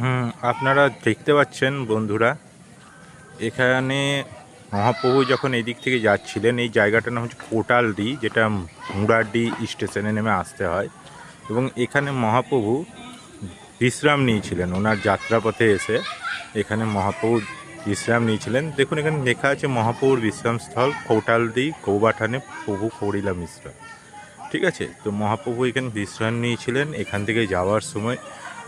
হুম, আপনারা দেখতে পাচ্ছেন বন্ধুরা, এখানে মহাপ্রভু যখন এই দিক থেকে যাচ্ছিলেন, এই জায়গাটার নাম হচ্ছে কোটালডি যেটা মুরাডি স্টেশনে নেমে আসতে হয়। এবং এখানে মহাপ্রভু বিশ্রাম নিয়েছিলেন, ওনার যাত্রাপথে এসে এখানে মহাপ্রভু বিশ্রাম নিয়েছিলেন। দেখুন, এখানে লেখা আছে মহাপ্রভুর বিশ্রামস্থল কোটালডি গৌবাঠানে প্রভু করিলা মিশ্রা। ঠিক আছে? তো মহাপ্রভু এখানে বিশ্রাম নিয়েছিলেন। এখান থেকে যাওয়ার সময়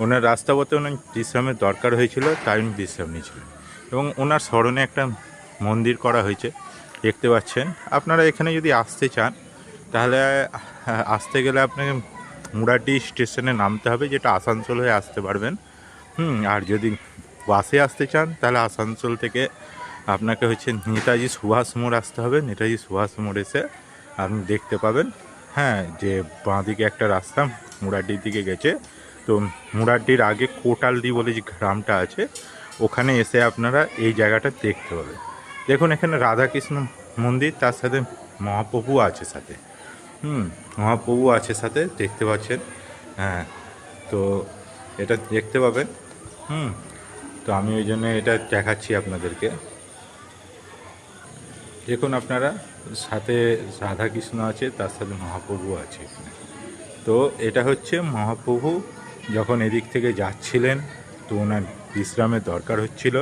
ওনার রাস্তাপথে ওনার বিশ্রামের দরকার হয়েছিল, তাই উনি বিশ্রাম নিয়েছিলেন। এবং ওনার স্মরণে একটা মন্দির করা হয়েছে, দেখতে পাচ্ছেন। আপনারা এখানে যদি আসতে চান, তাহলে আসতে গেলে আপনাকে মুরাডি স্টেশনে নামতে হবে, যেটা আসানসোল হয়ে আসতে পারবেন। হুম, আর যদি বাসে আসতে চান, তাহলে আসানসোল থেকে আপনাকে হচ্ছে নেতাজি সুভাষ মোড় আসতে হবে। নেতাজি সুভাষ মোড় এসে আপনি দেখতে পাবেন। হ্যাঁ যে বাঁদিকে একটা রাস্তা মুরাড্ডির দিকে গেছে, তো মুরাড্ডির আগে কোটালডি বলে যে গ্রামটা আছে, ওখানে এসে আপনারা এই জায়গাটা দেখতে পাবেন। দেখুন, এখানে রাধাকৃষ্ণ মন্দির, তার সাথে মহাপ্রভু আছে সাথে। হুম, মহাপ্রভু আছে সাথে, দেখতে পাচ্ছেন। হ্যাঁ তো এটা দেখতে পাবেন। হুম, তো আমি ওই জন্য এটা দেখাচ্ছি আপনাদেরকে। দেখুন আপনারা, সাথে রাধাকৃষ্ণ আছে, তার সাথে মহাপ্রভু আছে তো এটা হচ্ছে মহাপ্রভু যখন এদিক থেকে যাচ্ছিলেন, তো ওনার বিশ্রামের দরকার হচ্ছিল।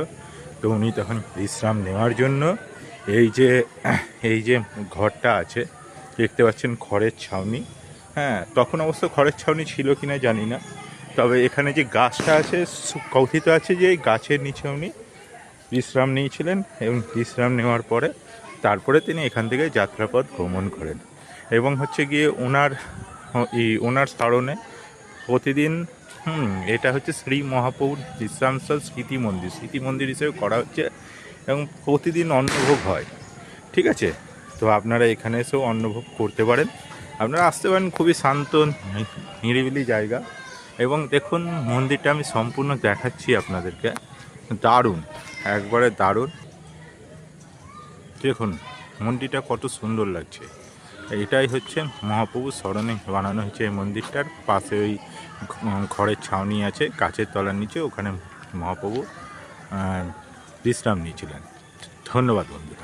তো উনি তখন বিশ্রাম নেওয়ার জন্য এই যে এই যে ঘরটা আছে, দেখতে পাচ্ছেন খড়ের ছাউনি। হ্যাঁ তখন অবশ্য খড়ের ছাউনি ছিল কি না জানি না। তবে এখানে যে গাছটা আছে কথিত আছে যে এই গাছের নিচে উনি বিশ্রাম নিয়েছিলেন এবং বিশ্রাম নেওয়ার পরে তারপরে তিনি এখান থেকে যাত্রাপথ ভ্রমণ করেন এবং হচ্ছে গিয়ে ওনার এই ওনার স্মরণে প্রতিদিন এটা হচ্ছে শ্রী মহাপ্রভুর বিশ্রামস্থল স্মৃতি মন্দির। স্মৃতি মন্দির হিসেবে করা হচ্ছে এবং প্রতিদিন অন্নভোগ হয়। ঠিক আছে? তো আপনারা এখানে এসেও অন্নভোগ করতে পারেন। আপনারা আসতে পারেন, খুবই শান্ত নিরিবিলি জায়গা। এবং দেখুন, মন্দিরটা আমি সম্পূর্ণ দেখাচ্ছি আপনাদেরকে। দারুণ, একবারে দারুণ। দেখুন, মন্দিরটা কত সুন্দর লাগছে। এটাই হচ্ছে মহাপ্রভুর স্মরণে বানানো হয়েছে এই মন্দিরটার পাশে ওই ঘরের ছাউনি আছে গাছের তলার নিচে, ওখানে মহাপ্রভু বিশ্রাম নিয়েছিলেন। ধন্যবাদ বন্ধুরা।